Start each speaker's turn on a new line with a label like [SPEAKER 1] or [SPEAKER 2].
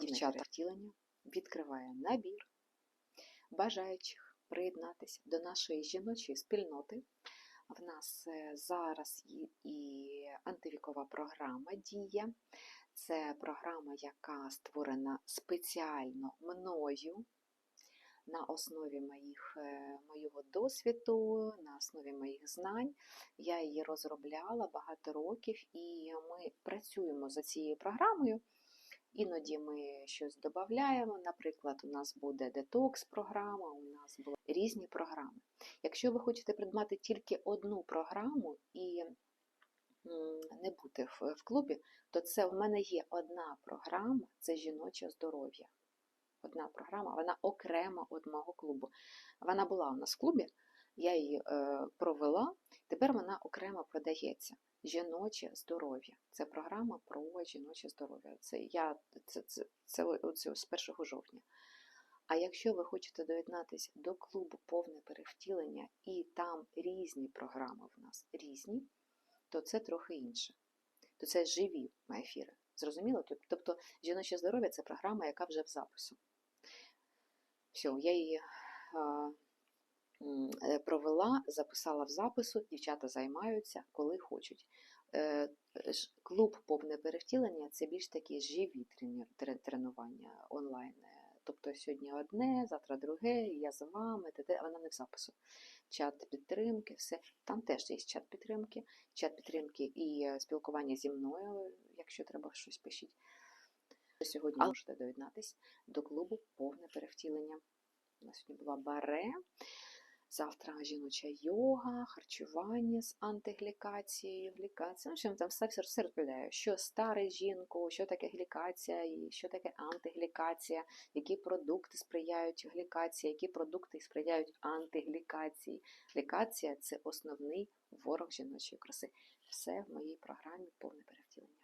[SPEAKER 1] дівчата втілення відкриває набір бажаючих приєднатися до нашої жіночої спільноти. В нас е, зараз і, і антивікова програма діє. Це програма, яка створена спеціально мною на основі моїх, е, моєго досвіду, на основі моїх знань. Я її розробляла багато років, і ми працюємо за цією програмою. Іноді ми щось додаємо. Наприклад, у нас буде детокс-програма, у нас були різні програми. Якщо ви хочете придбати тільки одну програму і не бути в, клубі, то це в мене є одна програма це жіноче здоров'я. Одна програма, вона окрема від мого клубу. Вона була у нас в клубі, я її е, провела, тепер вона окремо продається. Жіноче здоров'я. Це програма про жіноче здоров'я. Це я це, це, це оце з 1 жовтня. А якщо ви хочете доєднатися до клубу повне перевтілення, і там різні програми в нас різні, то це трохи інше. То це живі ефіри. Зрозуміло? Тобто жіноче здоров'я це програма, яка вже в запису. Все, я її провела, записала в запису, дівчата займаються, коли хочуть. Е, Клуб повне перевтілення це більш такі живі тренування онлайн. Е, Тобто сьогодні одне, завтра друге, я з вами, т.д. вона не в запису. Чат підтримки, все. Там теж є чат підтримки, чат підтримки і е, спілкування зі мною, якщо треба щось пишіть. Сьогодні можете доєднатись до клубу повне перевтілення. У нас сьогодні була баре. Завтра жіноча йога, харчування з антиглікацією, глікація. Ну, що там все, все, все розповідаю, що старе жінку, що таке глікація, і що таке антиглікація, які продукти сприяють глікації, які продукти сприяють антиглікації. Глікація це основний ворог жіночої краси. Все в моїй програмі повне перевтілення.